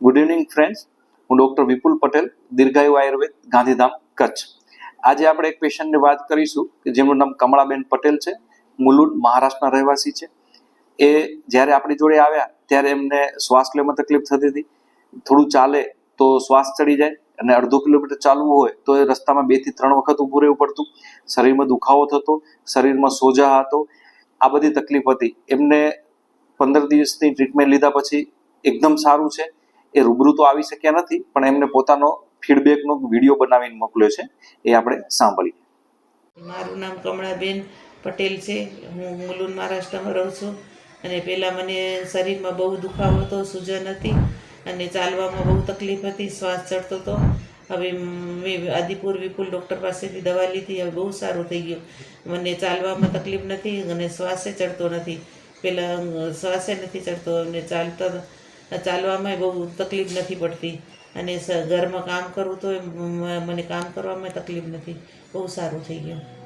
Good evening friends હું doctor Vipul Patel, Dirghayu Ayurved, Gandhidham, Kutch. આજે આપણે એક પેશન્ટની વાત કરીશું કે જેમનું નામ કમળાબેન પટેલ છે. મુલુંડ, મહારાષ્ટ્રના રહેવાસી છે. એ જ્યારે આપણી જોડે આવ્યા, ત્યારે એમને શ્વાસ લેવામાં તકલીફ થતી હતી. થોડું ચાલે તો શ્વાસ ચડી જાય અને અડધો કિલોમીટર ચાલવું હોય તો એ રસ્તામાં બેથી ત્રણ વખત ઊભું રહેવું પડતું. શરીરમાં દુખાવો થતો, શરીરમાં સોજા હતો. આ બધી તકલીફ હતી. એમને પંદર દિવસની ટ્રીટમેન્ટ લીધા પછી એકદમ સારું છે. એ રૂબરૂ તો આવી શક્યા નથી, પણ એમને પોતાનો ફીડબેકનો વીડિયો બનાવીને મોકલ્યો છે, એ આપણે સાંભળીએ. મારું નામ કમળાબેન પટેલ છે, હું મુલુન મહારાષ્ટ્રમાં રહું છું, અને પહેલાં મને શરીરમાં બહુ દુખાવો હતો, સૂજન હતી, અને ચાલવામાં બહુ તકલીફ હતી, શ્વાસ ચડતો હતો. હવે મેં આદિપુર વિપુલ ડૉક્ટર પાસેથી દવા લીધી, હવે બહુ સારું થઈ ગયું. મને ચાલવામાં તકલીફ નથી અને શ્વાસે ચડતો નથી. પહેલાં શ્વાસે નથી ચડતો, અને ચાલતા ચાલવામાં બહુ તકલીફ નથી પડતી. અને ઘરમાં કામ કરવું તો મને કામ કરવામાં તકલીફ નથી. બહુ સારું થઈ ગયું.